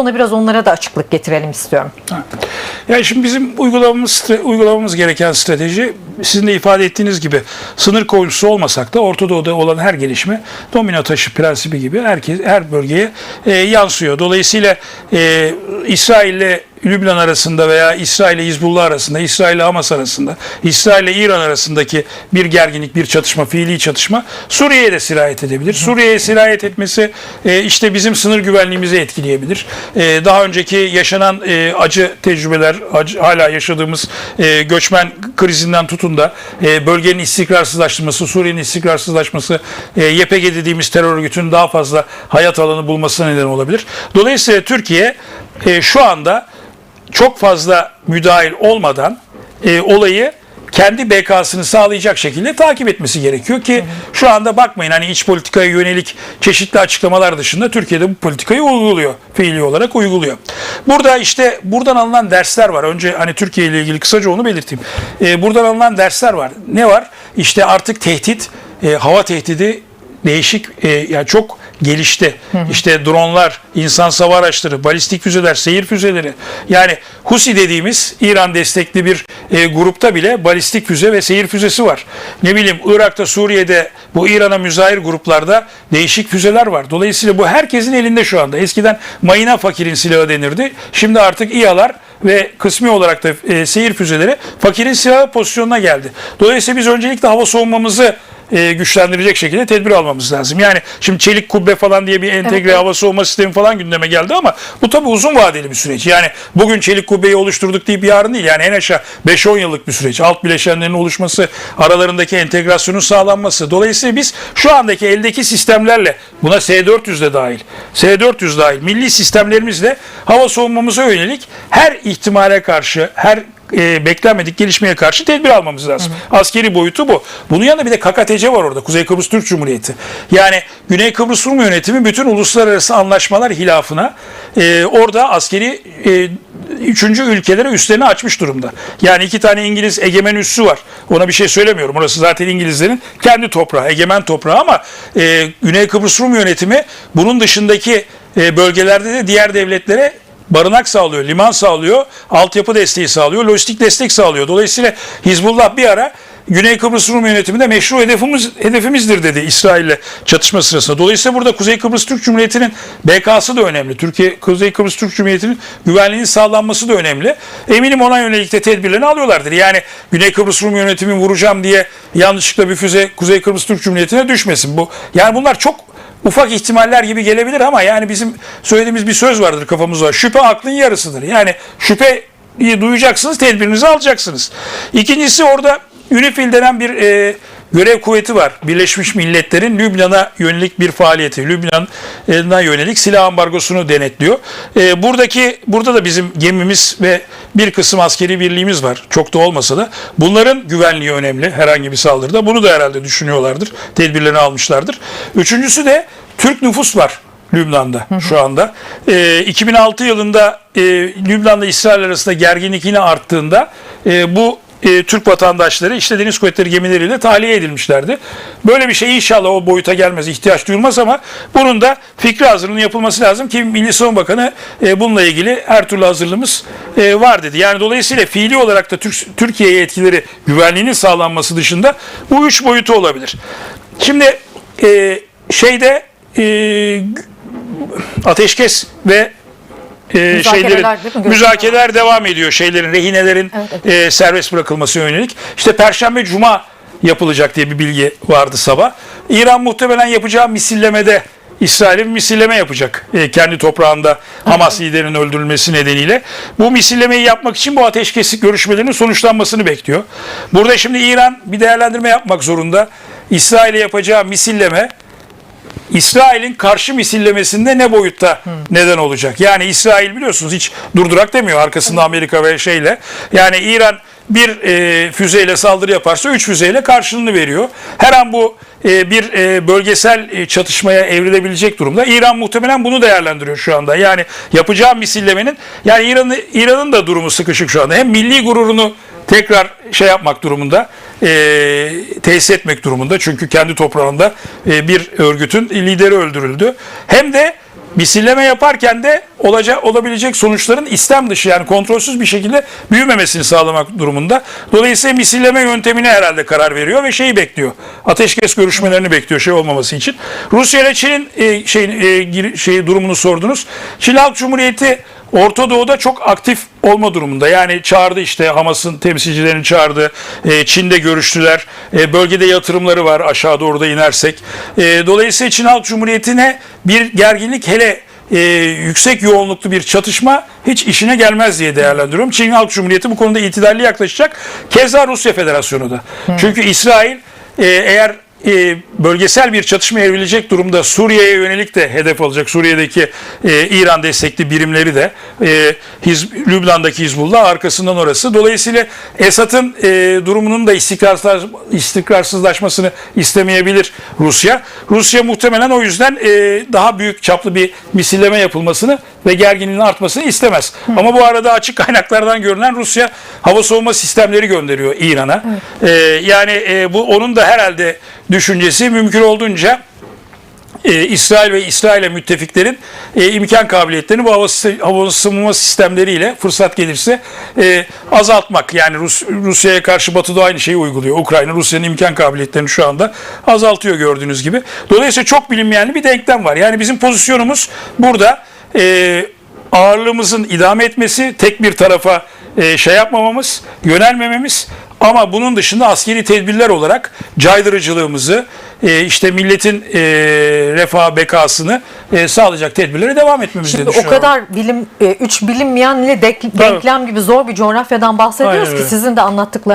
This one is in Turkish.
Sonra biraz onlara da açıklık getirelim istiyorum. Yani şimdi bizim uygulamamız, uygulamamız gereken strateji sizin de ifade ettiğiniz gibi sınır komşusu olmasak da Orta Doğu'da olan her gelişme domino taşı prensibi gibi herkes her bölgeye e, yansıyor. Dolayısıyla e, İsrail ile Lübnan arasında veya İsrail ile Hizbullah arasında, İsrail ile Hamas arasında, İsrail ile İran arasındaki bir gerginlik, bir çatışma, fiili çatışma Suriye'ye de sirayet edebilir. Suriye'ye sirayet etmesi e, işte bizim sınır güvenliğimizi etkileyebilir. E, daha önceki yaşanan e, acı tecrübeler, acı, hala yaşadığımız e, göçmen krizinden tutun da e, bölgenin istikrarsızlaşması, Suriye'nin istikrarsızlaşması, e, YPG dediğimiz terör örgütünün daha fazla hayat alanı bulmasına neden olabilir. Dolayısıyla Türkiye e, şu anda çok fazla müdahil olmadan e, olayı kendi BK'sını sağlayacak şekilde takip etmesi gerekiyor ki şu anda bakmayın hani iç politikaya yönelik çeşitli açıklamalar dışında Türkiye'de bu politikayı uyguluyor. Fiili olarak uyguluyor. Burada işte buradan alınan dersler var. Önce hani Türkiye ile ilgili kısaca onu belirteyim. E, buradan alınan dersler var. Ne var? İşte artık tehdit, e, hava tehdidi değişik e, yani çok gelişti. İşte dronlar, insan sava araçları, balistik füzeler, seyir füzeleri. Yani Husi dediğimiz İran destekli bir e, grupta bile balistik füze ve seyir füzesi var. Ne bileyim Irak'ta, Suriye'de bu İran'a müzahir gruplarda değişik füzeler var. Dolayısıyla bu herkesin elinde şu anda. Eskiden mayına fakirin silahı denirdi. Şimdi artık İHA'lar ve kısmi olarak da e, seyir füzeleri fakirin silahı pozisyonuna geldi. Dolayısıyla biz öncelikle hava savunmamızı e, güçlendirecek şekilde tedbir almamız lazım. Yani şimdi çelik kubbe falan diye bir entegre Evet. hava soğuma sistemi falan gündeme geldi ama bu tabii uzun vadeli bir süreç. Yani bugün çelik kubbeyi oluşturduk deyip yarın değil. Yani en aşağı 5-10 yıllık bir süreç. Alt bileşenlerin oluşması, aralarındaki entegrasyonun sağlanması. Dolayısıyla biz şu andaki eldeki sistemlerle buna S-400 de dahil, S-400 dahil milli sistemlerimizle hava savunmamıza yönelik her ihtimale karşı, her e, beklenmedik gelişmeye karşı tedbir almamız lazım. Askeri boyutu bu. Bunun yanında bir de KKTC var orada. Kuzey Kıbrıs Türk Cumhuriyeti. Yani Güney Kıbrıs Rum Yönetimi bütün uluslararası anlaşmalar hilafına e, orada askeri e, üçüncü ülkelere üstlerini açmış durumda. Yani iki tane İngiliz egemen üssü var. Ona bir şey söylemiyorum. Orası zaten İngilizlerin kendi toprağı, egemen toprağı ama e, Güney Kıbrıs Rum Yönetimi bunun dışındaki e, bölgelerde de diğer devletlere barınak sağlıyor, liman sağlıyor, altyapı desteği sağlıyor, lojistik destek sağlıyor. Dolayısıyla Hizbullah bir ara Güney Kıbrıs Rum yönetiminde meşru hedefimiz, hedefimizdir dedi İsrail'le çatışma sırasında. Dolayısıyla burada Kuzey Kıbrıs Türk Cumhuriyeti'nin BK'sı da önemli. Türkiye Kuzey Kıbrıs Türk Cumhuriyeti'nin güvenliğinin sağlanması da önemli. Eminim ona yönelik de tedbirlerini alıyorlardır. Yani Güney Kıbrıs Rum yönetimi vuracağım diye yanlışlıkla bir füze Kuzey Kıbrıs Türk Cumhuriyeti'ne düşmesin. Bu yani bunlar çok ufak ihtimaller gibi gelebilir ama yani bizim söylediğimiz bir söz vardır kafamızda. Şüphe aklın yarısıdır. Yani şüphe duyacaksınız, tedbirinizi alacaksınız. İkincisi orada UNIFIL denen bir e, görev kuvveti var. Birleşmiş Milletler'in Lübnan'a yönelik bir faaliyeti. Lübnan'a yönelik silah ambargosunu denetliyor. E, buradaki burada da bizim gemimiz ve bir kısım askeri birliğimiz var. Çok da olmasa da. Bunların güvenliği önemli herhangi bir saldırıda. Bunu da herhalde düşünüyorlardır. Tedbirlerini almışlardır. Üçüncüsü de Türk nüfus var. Lübnan'da şu anda. E, 2006 yılında e, Lübnan'la İsrail arasında gerginlik yine arttığında e, bu e, Türk vatandaşları işte Deniz Kuvvetleri gemileriyle tahliye edilmişlerdi. Böyle bir şey inşallah o boyuta gelmez, ihtiyaç duyulmaz ama bunun da fikri hazırlığının yapılması lazım ki Milli Savunma Bakanı e, bununla ilgili her türlü hazırlığımız e, var dedi. Yani dolayısıyla fiili olarak da Türk, Türkiye'ye etkileri güvenliğinin sağlanması dışında bu üç boyutu olabilir. Şimdi e, şeyde e, ateşkes ve e, şeylerin müzakereler devam ediyor. Şeylerin rehinelerin Evet, e, serbest bırakılması yönelik. İşte Perşembe Cuma yapılacak diye bir bilgi vardı sabah. İran muhtemelen yapacağı misillemede İsrail'e bir misilleme yapacak e, kendi toprağında Hamas liderinin öldürülmesi nedeniyle. Bu misillemeyi yapmak için bu ateşkes görüşmelerinin sonuçlanmasını bekliyor. Burada şimdi İran bir değerlendirme yapmak zorunda. İsrail'e yapacağı misilleme İsrail'in karşı misillemesinde ne boyutta neden olacak? Yani İsrail biliyorsunuz hiç durdurak demiyor arkasında Amerika ve şeyle. Yani İran bir e, füzeyle saldırı yaparsa üç füzeyle karşılığını veriyor. Her an bu bir e, bölgesel e, çatışmaya evrilebilecek durumda. İran muhtemelen bunu değerlendiriyor şu anda. Yani yapacağı misillemenin yani İran'ın İran'ın da durumu sıkışık şu anda. Hem milli gururunu tekrar şey yapmak durumunda, e, tesis etmek durumunda. Çünkü kendi toprağında e, bir örgütün lideri öldürüldü. Hem de misilleme yaparken de olacak olabilecek sonuçların istem dışı yani kontrolsüz bir şekilde büyümemesini sağlamak durumunda. Dolayısıyla misilleme yöntemine herhalde karar veriyor ve şeyi bekliyor. Ateşkes görüşmelerini bekliyor şey olmaması için. Rusya ile Çin'in e, şeyin e, şey durumunu sordunuz. Çin Halk Cumhuriyeti Orta Doğu'da çok aktif olma durumunda. Yani çağırdı işte Hamas'ın temsilcilerini çağırdı. E, Çin'de görüştüler. E, bölgede yatırımları var aşağı doğru da inersek. E, dolayısıyla Çin Halk Cumhuriyeti'ne bir gerginlik hele e, yüksek yoğunluklu bir çatışma hiç işine gelmez diye değerlendiriyorum. Çin Halk Cumhuriyeti bu konuda itidalli yaklaşacak. Keza Rusya Federasyonu da. Çünkü İsrail e, eğer e, bölgesel bir çatışma evrilecek durumda Suriye'ye yönelik de hedef alacak. Suriye'deki e, İran destekli birimleri de e, Hiz, Lübnan'daki Hizbullah arkasından orası. Dolayısıyla Esad'ın e, durumunun da istikrarsız, istikrarsızlaşmasını istemeyebilir Rusya. Rusya muhtemelen o yüzden e, daha büyük çaplı bir misilleme yapılmasını ve gerginliğin artmasını istemez. Ama bu arada açık kaynaklardan görünen Rusya hava savunma sistemleri gönderiyor İran'a. E, yani e, bu onun da herhalde düşüncesi mümkün olduğunca e, İsrail ve İsrail'e müttefiklerin e, imkan kabiliyetlerini bu hava, hava savunma sistemleriyle fırsat gelirse e, azaltmak. Yani Rus, Rusya'ya karşı Batı da aynı şeyi uyguluyor. Ukrayna Rusya'nın imkan kabiliyetlerini şu anda azaltıyor gördüğünüz gibi. Dolayısıyla çok bilinmeyen bir denklem var. Yani bizim pozisyonumuz burada e, ağırlığımızın idame etmesi, tek bir tarafa e, şey yapmamamız, yönelmememiz ama bunun dışında askeri tedbirler olarak caydırıcılığımızı, e, işte milletin e, refah bekasını e, sağlayacak tedbirlere devam etmemiz Şimdi o kadar bilim, e, üç bilinmeyenle denk- denklem gibi zor bir coğrafyadan bahsediyoruz Aynen ki öyle. sizin de anlattıklarınız